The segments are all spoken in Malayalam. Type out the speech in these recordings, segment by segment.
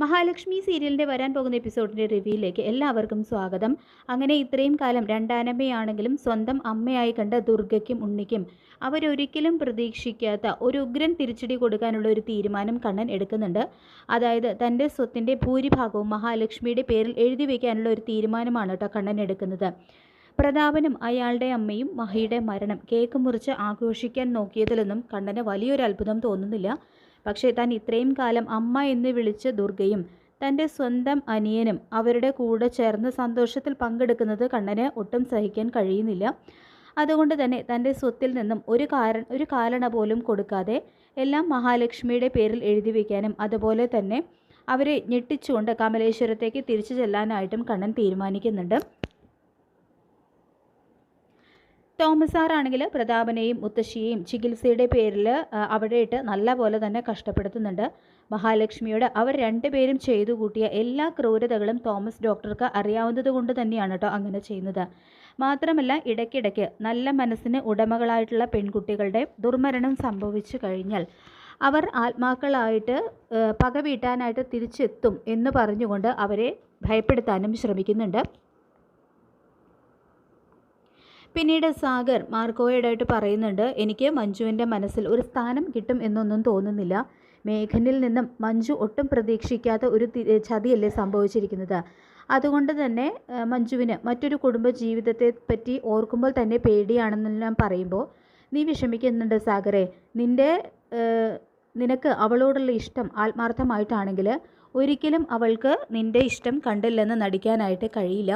മഹാലക്ഷ്മി സീരിയലിന്റെ വരാൻ പോകുന്ന എപ്പിസോഡിന്റെ റിവ്യൂയിലേക്ക് എല്ലാവർക്കും സ്വാഗതം. അങ്ങനെ ഇത്രയും കാലം രണ്ടാനമ്മയാണെങ്കിലും സ്വന്തം അമ്മയായി കണ്ട ദുർഗയ്ക്കും ഉണ്ണിക്കും അവരൊരിക്കലും പ്രതീക്ഷിക്കാത്ത ഒരു ഉഗ്രൻ തിരിച്ചടി കൊടുക്കാനുള്ള ഒരു തീരുമാനം കണ്ണൻ എടുക്കുന്നുണ്ട്. അതായത് തന്റെ സ്വത്തിന്റെ ഭൂരിഭാഗവും മഹാലക്ഷ്മിയുടെ പേരിൽ എഴുതി വയ്ക്കാനുള്ള ഒരു തീരുമാനമാണ് കേട്ടോ കണ്ണൻ എടുക്കുന്നത്. പ്രതാപനും അയാളുടെ അമ്മയും മഹയുടെ മരണം കേക്ക് മുറിച്ച് ആഘോഷിക്കാൻ നോക്കിയതിലൊന്നും കണ്ണന് വലിയൊരു അത്ഭുതം തോന്നുന്നില്ല. പക്ഷേ താൻ ഇത്രയും കാലം അമ്മ എന്ന് വിളിച്ച ദുർഗയും തന്റെ സ്വന്തം അനിയനും അവരുടെ കൂടെ ചേർന്ന് സന്തോഷത്തിൽ പങ്കെടുക്കുന്നത് കണ്ണന് ഒട്ടും സഹിക്കാൻ കഴിയുന്നില്ല. അതുകൊണ്ട് തന്നെ തന്റെ സ്വത്തിൽ നിന്നും ഒരു കാരണ ഒരു കാരണ പോലും കൊടുക്കാതെ എല്ലാം മഹാലക്ഷ്മിയുടെ പേരിൽ എഴുതി വയ്ക്കാനും അതുപോലെ തന്നെ അവരെ ഞെട്ടിച്ചുകൊണ്ട് കമലേശ്വരത്തേക്ക് തിരിച്ചു ചെല്ലാനായിട്ടും കണ്ണൻ തീരുമാനിക്കുന്നുണ്ട്. തോമസ് സാറാണെങ്കിൽ പ്രതാപനെയും മുത്തശ്ശിയെയും ചികിത്സയുടെ പേരിൽ അവിടെ ഇട്ട് നല്ല പോലെ തന്നെ കഷ്ടപ്പെടുത്തുന്നുണ്ട്. മഹാലക്ഷ്മിയോട് അവർ രണ്ടുപേരും ചെയ്തു കൂട്ടിയ എല്ലാ ക്രൂരതകളും തോമസ് ഡോക്ടർക്ക് അറിയാവുന്നത് കൊണ്ട് തന്നെയാണ് കേട്ടോ അങ്ങനെ ചെയ്യുന്നത്. മാത്രമല്ല ഇടയ്ക്കിടയ്ക്ക് നല്ല മനസ്സിന് ഉടമകളായിട്ടുള്ള പെൺകുട്ടികളുടെ ദുർമരണം സംഭവിച്ചു കഴിഞ്ഞാൽ അവർ ആത്മാക്കളായിട്ട് പക വീട്ടാനായിട്ട് തിരിച്ചെത്തും എന്ന് പറഞ്ഞുകൊണ്ട് അവരെ ഭയപ്പെടുത്താനും ശ്രമിക്കുന്നുണ്ട്. പിന്നീട് സാഗർ മാർക്കോയോടായിട്ട് പറയുന്നുണ്ട് എനിക്ക് മഞ്ജുവിന്റെ മനസ്സിൽ ഒരു സ്ഥാനം കിട്ടും എന്നൊന്നും തോന്നുന്നില്ല. മേഘനിൽ നിന്നും മഞ്ജു ഒട്ടും പ്രതീക്ഷിക്കാത്ത ഒരു ചതിയല്ലേ സംഭവിച്ചിരിക്കുന്നത്. അതുകൊണ്ട് തന്നെ മഞ്ജുവിന് മറ്റൊരു കുടുംബ ജീവിതത്തെ പറ്റി ഓർക്കുമ്പോൾ തന്നെ പേടിയാണെന്നെല്ലാം പറയുമ്പോൾ നീ വിഷമിക്കുന്നുണ്ട് സാഗറെ. നിന്റെ നിനക്ക് അവളോടുള്ള ഇഷ്ടം ആത്മാർത്ഥമായിട്ടാണെങ്കിൽ ഒരിക്കലും അവൾക്ക് നിന്റെ ഇഷ്ടം കണ്ടില്ലെന്ന് നടിക്കാനായിട്ട് കഴിയില്ല.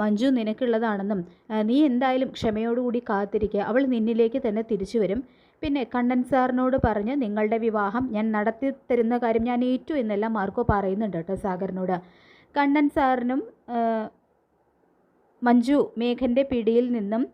മഞ്ജു നിനക്കുള്ളതാണെന്നും നീ എന്തായാലും ക്ഷമയോടുകൂടി കാത്തിരിക്കുക അവൾ നിന്നിലേക്ക് തന്നെ തിരിച്ചു വരും. പിന്നെ കണ്ണൻ സാറിനോട് പറഞ്ഞ് നിങ്ങളുടെ വിവാഹം ഞാൻ നടത്തി തരുന്ന കാര്യം ഞാൻ ഏറ്റു എന്നെല്ലാം മാർക്കോ പറയുന്നുണ്ട് കേട്ടോ സാഗറിനോട്. കണ്ണൻ സാറിനും മഞ്ജു മേഘന്റെ പിടിയിൽ നിന്നും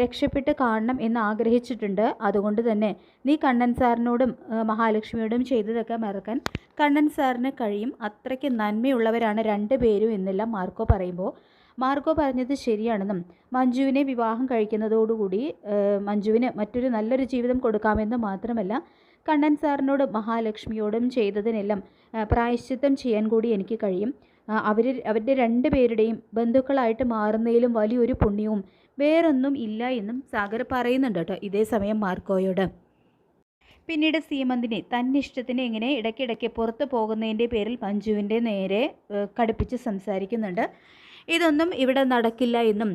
രക്ഷപ്പെട്ട് കാണണം എന്ന് ആഗ്രഹിച്ചിട്ടുണ്ട്. അതുകൊണ്ട് തന്നെ നീ കണ്ണൻ സാറിനോടും മഹാലക്ഷ്മിയോടും ചെയ്തതൊക്കെ മറക്കാൻ കണ്ണൻ സാറിന് കഴിയും. അത്രയ്ക്ക് നന്മയുള്ളവരാണ് രണ്ട് പേരും എന്നെല്ലാം മാർക്കോ പറയുമ്പോൾ. മാർക്കോ പറഞ്ഞത് ശരിയാണെന്നും മഞ്ജുവിനെ വിവാഹം കഴിക്കുന്നതോടുകൂടി മഞ്ജുവിന് മറ്റൊരു നല്ലൊരു ജീവിതം കൊടുക്കാമെന്ന് മാത്രമല്ല കണ്ണൻ സാറിനോടും മഹാലക്ഷ്മിയോടും ചെയ്തതിനെല്ലാം പ്രായശ്ചിത്തം ചെയ്യാൻ കൂടി എനിക്ക് കഴിയും. അവർ അവരുടെ രണ്ട് പേരുടെയും ബന്ധുക്കളായിട്ട് മാറുന്നതിലും വലിയൊരു പുണ്യവും വേറൊന്നും ഇല്ല എന്നും സാഗർ പറയുന്നുണ്ട് കേട്ടോ ഇതേ സമയം മാർക്കോയോട്. പിന്നീട് സീമന്തിനെ തന്നിഷ്ടത്തിന് ഇങ്ങനെ ഇടയ്ക്കിടയ്ക്ക് പുറത്ത് പോകുന്നതിന്റെ പേരിൽ മഞ്ജുവിന്റെ നേരെ കടുപ്പിച്ച് സംസാരിക്കുന്നുണ്ട്. ഇതൊന്നും ഇവിടെ നടക്കില്ല എന്നും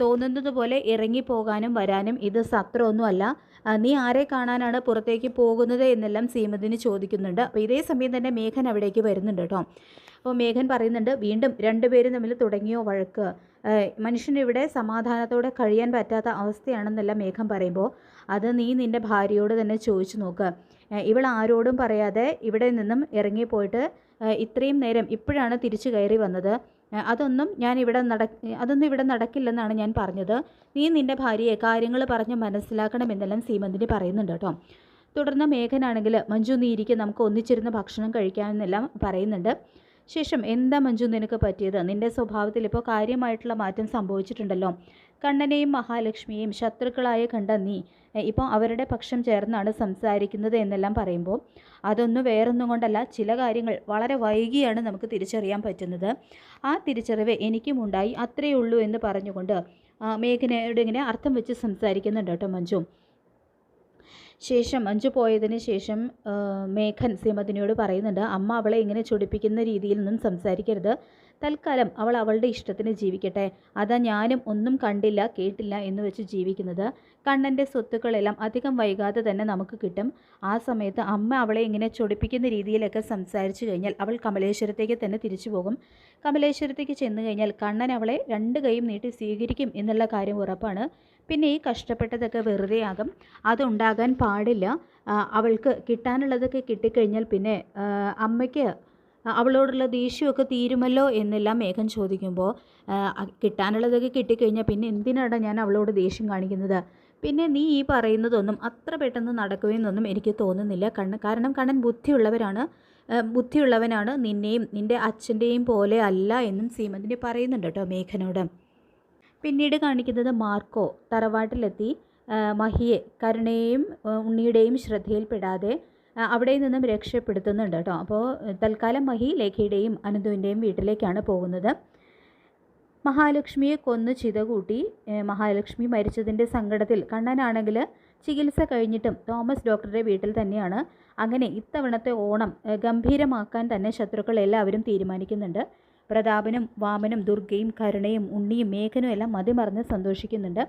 തോന്നുന്നത് പോലെ ഇറങ്ങിപ്പോകാനും വരാനും ഇത് സത്രമൊന്നുമല്ല നീ ആരെ കാണാനാണ് പുറത്തേക്ക് പോകുന്നത് എന്നെല്ലാം സീമതിന് ചോദിക്കുന്നുണ്ട്. അപ്പോൾ ഇതേ സമയം തന്നെ മേഘൻ അവിടേക്ക് വരുന്നുണ്ട് കേട്ടോ. അപ്പോൾ മേഘൻ പറയുന്നുണ്ട് വീണ്ടും രണ്ടുപേരും തമ്മിൽ തുടങ്ങിയോ വഴക്ക്? മനുഷ്യനിവിടെ സമാധാനത്തോടെ കഴിയാൻ പറ്റാത്ത അവസ്ഥയാണെന്നെല്ലാം മേഘം പറയുമ്പോൾ അത് നീ നിന്റെ ഭാര്യയോട് തന്നെ ചോദിച്ചു നോക്ക്. ഇവൾ ആരോടും പറയാതെ ഇവിടെ നിന്നും ഇറങ്ങിപ്പോയിട്ട് ഇത്രയും നേരം ഇപ്പോഴാണ് തിരിച്ചു കയറി വന്നത്. അതൊന്നും ഞാൻ ഇവിടെ നട അതൊന്നും ഇവിടെ നടക്കില്ലെന്നാണ് ഞാൻ പറഞ്ഞത്. നീ നിന്റെ ഭാര്യയെ കാര്യങ്ങൾ പറഞ്ഞ് മനസ്സിലാക്കണമെന്നെല്ലാം സീമന്തിന് പറയുന്നുണ്ട് കേട്ടോ. തുടർന്ന് മേഘനാണെങ്കിൽ മഞ്ജു നീ ഇരിക്കും നമുക്ക് ഒന്നിച്ചിരുന്ന് ഭക്ഷണം കഴിക്കാമെന്നെല്ലാം പറയുന്നുണ്ട്. ശേഷം എന്താ മഞ്ജു നിനക്ക് പറ്റിയത്? നിന്റെ സ്വഭാവത്തിൽ ഇപ്പോൾ കാര്യമായിട്ടുള്ള മാറ്റം സംഭവിച്ചിട്ടുണ്ടല്ലോ. കണ്ണനെയും മഹാലക്ഷ്മിയെയും ശത്രുക്കളായ കണ്ട നീ ഇപ്പോൾ അവരുടെ പക്ഷം ചേർന്നാണ് സംസാരിക്കുന്നത് എന്നെല്ലാം പറയുമ്പോൾ അതൊന്നും വേറൊന്നും കൊണ്ടല്ല ചില കാര്യങ്ങൾ വളരെ വൈകിയാണ് നമുക്ക് തിരിച്ചറിയാൻ പറ്റുന്നത്. ആ തിരിച്ചറിവ് എനിക്കും ഉണ്ടായി അത്രയേ ഉള്ളൂ എന്ന് പറഞ്ഞുകൊണ്ട് മേഘനയോട് ഇങ്ങനെ അർത്ഥം വെച്ച് സംസാരിക്കുന്നുണ്ട് കേട്ടോ മഞ്ജു. ശേഷം മഞ്ജു പോയതിന് ശേഷം മേഘൻ സീമതിനോട് പറയുന്നുണ്ട് അമ്മ അവളെ ഇങ്ങനെ ചൊടിപ്പിക്കുന്ന രീതിയിൽ നിന്നും സംസാരിക്കരുത്. തൽക്കാലം അവൾ അവളുടെ ഇഷ്ടത്തിന് ജീവിക്കട്ടെ. അതാ ഞാനും ഒന്നും കണ്ടില്ല കേട്ടില്ല എന്ന് വെച്ച് ജീവിക്കുന്നത്. കണ്ണന്റെ സ്വത്തുക്കളെല്ലാം അധികം വൈകാതെ തന്നെ നമുക്ക് കിട്ടും. ആ സമയത്ത് അമ്മ അവളെ ഇങ്ങനെ ചൊടിപ്പിക്കുന്ന രീതിയിലൊക്കെ സംസാരിച്ചു കഴിഞ്ഞാൽ അവൾ കമലേശ്വരത്തേക്ക് തന്നെ തിരിച്ചു പോകും. കമലേശ്വരത്തേക്ക് ചെന്നു കഴിഞ്ഞാൽ കണ്ണൻ അവളെ രണ്ട് കൈയും നീട്ടി സ്വീകരിക്കും എന്നുള്ള കാര്യം ഉറപ്പാണ്. പിന്നെ ഈ കഷ്ടപ്പെട്ടതൊക്കെ വെറുതെയാകും അതുണ്ടാകാൻ പാടില്ല. അവൾക്ക് കിട്ടാനുള്ളതൊക്കെ കിട്ടിക്കഴിഞ്ഞാൽ പിന്നെ അമ്മയ്ക്ക് അവളോടുള്ള ദേഷ്യമൊക്കെ തീരുമല്ലോ എന്നെല്ലാം മേഘൻ ചോദിക്കുമ്പോൾ കിട്ടാനുള്ളതൊക്കെ കിട്ടിക്കഴിഞ്ഞാൽ പിന്നെ എന്തിനാണ് ഞാൻ അവളോട് ദേഷ്യം കാണിക്കുന്നത്? പിന്നെ നീ ഈ പറയുന്നതൊന്നും അത്ര പെട്ടെന്ന് നടക്കുമെന്നൊന്നും എനിക്ക് തോന്നുന്നില്ല. കണ്ണ് കാരണം കണ്ണൻ ബുദ്ധിയുള്ളവരാണ്. ബുദ്ധിയുള്ളവനാണ് നിന്നെയും നിന്റെ അച്ഛന്റെയും പോലെ അല്ല എന്നും സീമന്തിന് പറയുന്നുണ്ട് കേട്ടോ മേഘനോട്. പിന്നീട് കാണിക്കുന്നത് മാർക്കോ തറവാട്ടിലെത്തി. മഹിയെ കരുണയെയും ഉണ്ണിയുടെയും ശ്രദ്ധയിൽപ്പെടാതെ അവിടെ നിന്നും രക്ഷപ്പെടുത്തുന്നുണ്ട് കേട്ടോ. അപ്പോൾ തൽക്കാലം മഹി ലേഖയുടെയും അനന്തുവിന്റെയും വീട്ടിലേക്കാണ് പോകുന്നത്. മഹാലക്ഷ്മിയെ കൊന്നു ചിതകൂട്ടി കൂട്ടി മഹാലക്ഷ്മി മരിച്ചതിന്റെ സങ്കടത്തിൽ കണ്ണനാണെങ്കിൽ ചികിത്സ കഴിഞ്ഞിട്ടും തോമസ് ഡോക്ടറുടെ വീട്ടിൽ തന്നെയാണ്. അങ്ങനെ ഇത്തവണത്തെ ഓണം ഗംഭീരമാക്കാൻ തന്നെ ശത്രുക്കൾ എല്ലാവരും തീരുമാനിക്കുന്നുണ്ട്. പ്രതാപനും വാമനും ദുർഗയും കരുണയും ഉണ്ണിയും മേഘനും എല്ലാം മതിമറന്ന് സന്തോഷിക്കുന്നുണ്ട്.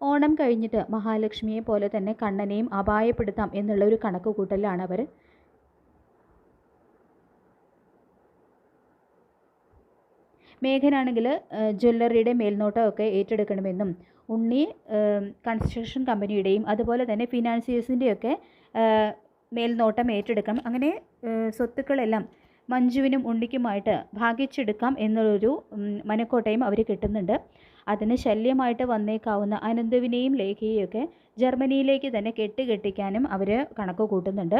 ഓണം കഴിഞ്ഞിട്ട് മഹാലക്ഷ്മിയെ പോലെ തന്നെ കണ്ണനെയും അപായപ്പെടുത്താം എന്നുള്ള ഒരു കണക്ക് കൂട്ടലാണ് അവർ. മേഘനാണെങ്കിൽ ജ്വല്ലറിയുടെ മേൽനോട്ടമൊക്കെ ഏറ്റെടുക്കണമെന്നും ഉണ്ണി കൺസ്ട്രക്ഷൻ കമ്പനിയുടെയും അതുപോലെ തന്നെ ഫിനാൻസിയേഴ്സിന്റെയൊക്കെ മേൽനോട്ടം ഏറ്റെടുക്കണം. അങ്ങനെ സ്വത്തുക്കളെല്ലാം മഞ്ജുവിനും ഉണ്ണിക്കുമായിട്ട് ഭാഗിച്ചെടുക്കാം എന്നൊരു മനക്കോട്ടയും അവർ കിട്ടുന്നുണ്ട്. അതിന് ശല്യമായിട്ട് വന്നേക്കാവുന്ന അനന്തുവിനെയും ലേഖയെയൊക്കെ ജർമ്മനിയിലേക്ക് തന്നെ കെട്ടുകെട്ടിക്കാനും അവർ കണക്ക് കൂട്ടുന്നുണ്ട്.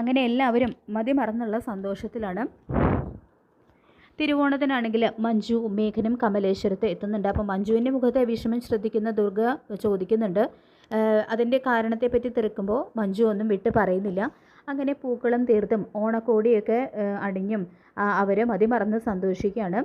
അങ്ങനെ എല്ലാവരും മതിമറന്നുള്ള സന്തോഷത്തിലാണ്. തിരുവോണത്തിനാണെങ്കിൽ മഞ്ജു മേഘനും കമലേശ്വരത്ത് എത്തുന്നുണ്ട്. അപ്പോൾ മഞ്ജുവിന്റെ മുഖത്തെ വിഷമം ശ്രദ്ധിക്കുന്ന ദുർഗ ചോദിക്കുന്നുണ്ട്. അതിന്റെ കാരണത്തെപ്പറ്റി തിരക്കുമ്പോൾ മഞ്ജു ഒന്നും വിട്ട് പറയുന്നില്ല. അങ്ങനെ പൂക്കളം തീർത്തും ഓണക്കോടിയൊക്കെ അണിഞ്ഞും അവർ മതിമറന്ന് സന്തോഷിക്കുകയാണ്.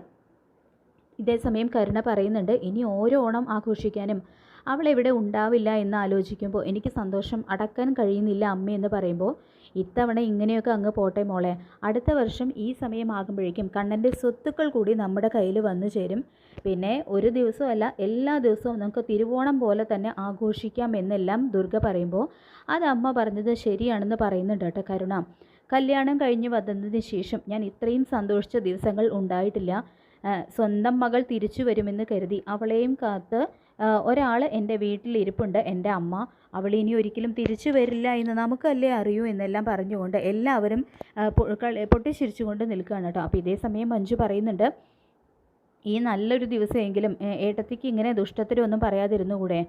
ഇതേസമയം കരുണ പറയുന്നുണ്ട് ഇനി ഓരോ ഓണം ആഘോഷിക്കാനും അവളെവിടെ ഉണ്ടാവില്ല എന്ന് ആലോചിക്കുമ്പോൾ എനിക്ക് സന്തോഷം അടക്കാൻ കഴിയുന്നില്ല അമ്മ എന്ന് പറയുമ്പോൾ ഇത്തവണ ഇങ്ങനെയൊക്കെ അങ്ങ് പോട്ടെ മോളെ. അടുത്ത വർഷം ഈ സമയമാകുമ്പോഴേക്കും കണ്ണന്റെ സ്വത്തുക്കൾ കൂടി നമ്മുടെ കയ്യിൽ വന്നു ചേരും. പിന്നെ ഒരു ദിവസമല്ല എല്ലാ ദിവസവും നമുക്ക് തിരുവോണം പോലെ തന്നെ ആഘോഷിക്കാം എന്നെല്ലാം ദുർഗ പറയുമ്പോൾ അത് അമ്മ പറഞ്ഞത് ശരിയാണെന്ന് പറയുന്നുണ്ട് കേട്ടോ കരുണ. കല്യാണം കഴിഞ്ഞ് വന്നതിന് ശേഷം ഞാൻ ഇത്രയും സന്തോഷിച്ച ദിവസങ്ങൾ ഉണ്ടായിട്ടില്ല. സ്വന്തം മകൾ തിരിച്ചു വരുമെന്ന് കരുതി അവളെയും കാത്ത് ഒരാൾ എന്റെ വീട്ടിലിരിപ്പുണ്ട് എന്റെ അമ്മ. അവൾ ഇനി ഒരിക്കലും തിരിച്ചു വരില്ല എന്ന് നമുക്കല്ലേ അറിയൂ എന്നെല്ലാം പറഞ്ഞുകൊണ്ട് എല്ലാവരും പൊട്ടിച്ചിരിച്ചുകൊണ്ട് നിൽക്കുകയാണ് കേട്ടോ. അപ്പോൾ ഇതേ സമയം മഞ്ജു പറയുന്നുണ്ട് ഈ നല്ലൊരു ദിവസമെങ്കിലും ഏട്ടത്തിക്ക് ഇങ്ങനെ ദുഷ്ടത്തിലൊന്നും പറയാതിരുന്നുകൂടെ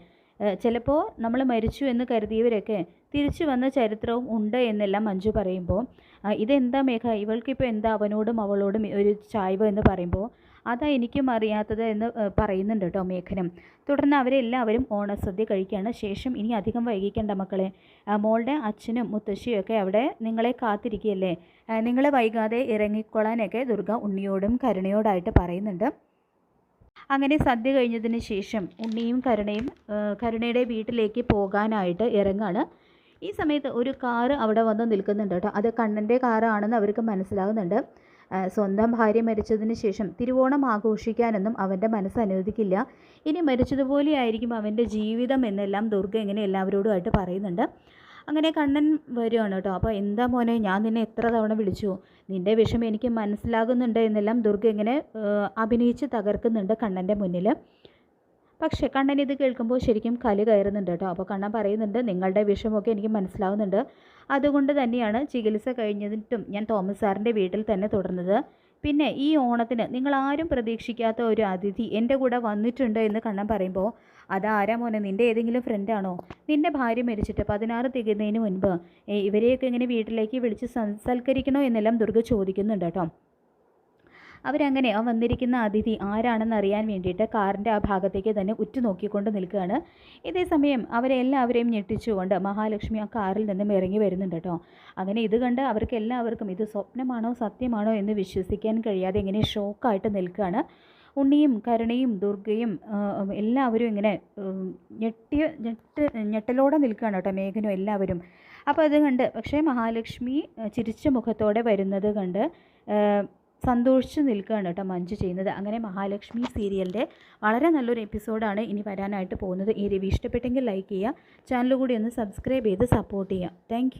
ചിലപ്പോൾ നമ്മൾ മരിച്ചു എന്ന് കരുതിയവരൊക്കെ തിരിച്ചു വന്ന ചരിത്രവും ഉണ്ട് എന്നെല്ലാം മഞ്ജു പറയുമ്പോൾ ഇതെന്താ മേഘ? ഇവൾക്കിപ്പോൾ എന്താ അവനോടും അവളോടും ഒരു ചായ്വ് എന്ന് പറയുമ്പോൾ അതാ എനിക്കും അറിയാത്തത് എന്ന് പറയുന്നുണ്ട് കേട്ടോ മേഘനം. തുടർന്ന് അവരെല്ലാവരും ഓണസദ്യ കഴിക്കുകയാണ്. ശേഷം ഇനി അധികം വൈകിക്കേണ്ട മക്കളെ മോളുടെ അച്ഛനും മുത്തശ്ശിയും ഒക്കെ അവിടെ നിങ്ങളെ കാത്തിരിക്കുകയല്ലേ? നിങ്ങൾ വൈകാതെ ഇറങ്ങിക്കൊള്ളാനൊക്കെ ദുർഗ ഉണ്ണിയോടും കരുണയോടായിട്ട് പറയുന്നുണ്ട്. അങ്ങനെ സദ്യ കഴിഞ്ഞതിന് ശേഷം ഉണ്ണിയും കരുണയും കരുണയുടെ വീട്ടിലേക്ക് പോകാനായിട്ട് ഇറങ്ങാണ്. ഈ സമയത്ത് ഒരു കാറ് അവിടെ വന്ന് നിൽക്കുന്നുണ്ട് കേട്ടോ. അത് കണ്ണന്റെ കാറാണെന്ന് അവർക്ക് മനസ്സിലാകുന്നുണ്ട്. സ്വന്തം ഭാര്യ മരിച്ചതിന് ശേഷം തിരുവോണം ആഘോഷിക്കാനൊന്നും അവന്റെ മനസ്സ് അനുവദിക്കില്ല. ഇനി മരിച്ചതുപോലെയായിരിക്കും അവന്റെ ജീവിതം എന്നെല്ലാം ദുർഗ ഇങ്ങനെ എല്ലാവരോടുമായിട്ട് പറയുന്നുണ്ട്. അങ്ങനെ കണ്ണൻ വരുവാണ് കേട്ടോ. അപ്പോൾ എന്താ മോനെ ഞാൻ നിന്നെ എത്ര തവണ വിളിച്ചു? നിന്റെ വിഷമം എനിക്ക് മനസ്സിലാകുന്നുണ്ട് എന്നെല്ലാം ദുർഗ ഇങ്ങനെ അഭിനയിച്ച് തകർക്കുന്നുണ്ട് കണ്ണന്റെ മുന്നിൽ. പക്ഷേ കണ്ണൻ ഇത് കേൾക്കുമ്പോൾ ശരിക്കും കലി കയറുന്നുണ്ട് കേട്ടോ. അപ്പോൾ കണ്ണൻ പറയുന്നുണ്ട് നിങ്ങളുടെ വിഷമമൊക്കെ എനിക്ക് മനസ്സിലാവുന്നുണ്ട്. അതുകൊണ്ട് തന്നെയാണ് ചികിത്സ കഴിഞ്ഞിട്ടും ഞാൻ തോമസ് സാറിന്റെ വീട്ടിൽ തന്നെ തുടർന്നത്. പിന്നെ ഈ ഓണത്തിന് നിങ്ങൾ ആരും പ്രതീക്ഷിക്കാത്ത ഒരു അതിഥി എന്റെ കൂടെ വന്നിട്ടുണ്ട് എന്ന് കണ്ണൻ പറയുമ്പോൾ അതാരാ മോനെ നിന്റെ ഏതെങ്കിലും ഫ്രണ്ടാണോ നിന്റെ ഭാര്യ മരിച്ചിട്ട് പതിനാറ് തികയുന്നതിന് മുൻപ് ഇവരെയൊക്കെ ഇങ്ങനെ വീട്ടിലേക്ക് വിളിച്ച് സൽക്കരിക്കണോ എന്നെല്ലാം ദുർഗ ചോദിക്കുന്നുണ്ട് കേട്ടോ. അവരങ്ങനെ ആ വന്നിരിക്കുന്ന അതിഥി ആരാണെന്ന് അറിയാൻ വേണ്ടിയിട്ട് കാറിന്റെ ആ ഭാഗത്തേക്ക് തന്നെ ഉറ്റുനോക്കിക്കൊണ്ട് നിൽക്കുകയാണ്. ഇതേ സമയം അവരെ എല്ലാവരെയും ഞെട്ടിച്ചുകൊണ്ട് മഹാലക്ഷ്മി ആ കാറിൽ നിന്നും ഇറങ്ങി വരുന്നുണ്ട് കേട്ടോ. അങ്ങനെ ഇത് കണ്ട് അവർക്ക് എല്ലാവർക്കും ഇത് സ്വപ്നമാണോ സത്യമാണോ എന്ന് വിശ്വസിക്കാൻ കഴിയാതെ ഇങ്ങനെ ഷോക്കായിട്ട് നിൽക്കുകയാണ്. ഉണ്ണിയും കരുണയും ദുർഗയും എല്ലാവരും ഇങ്ങനെ ഞെട്ടിയ ഞെട്ട് ഞെട്ടലോടെ നിൽക്കുകയാണ് കേട്ടോ മേഘനും എല്ലാവരും. അപ്പോൾ അത് കണ്ട് പക്ഷേ മഹാലക്ഷ്മി ചിരിച്ച മുഖത്തോടെ വരുന്നത് കണ്ട് സന്തോഷിച്ച് നിൽക്കുകയാണ് കേട്ടോ മഞ്ജു ചെയ്യുന്നത്. അങ്ങനെ മഹാലക്ഷ്മി സീരിയലിന്റെ വളരെ നല്ലൊരു എപ്പിസോഡാണ് ഇനി വരാനായിട്ട് പോകുന്നത്. ഈ രവി ഇഷ്ടപ്പെട്ടെങ്കിൽ ലൈക്ക് ചെയ്യുക. ചാനൽ കൂടി ഒന്ന് സബ്സ്ക്രൈബ് ചെയ്ത് സപ്പോർട്ട് ചെയ്യുക. താങ്ക്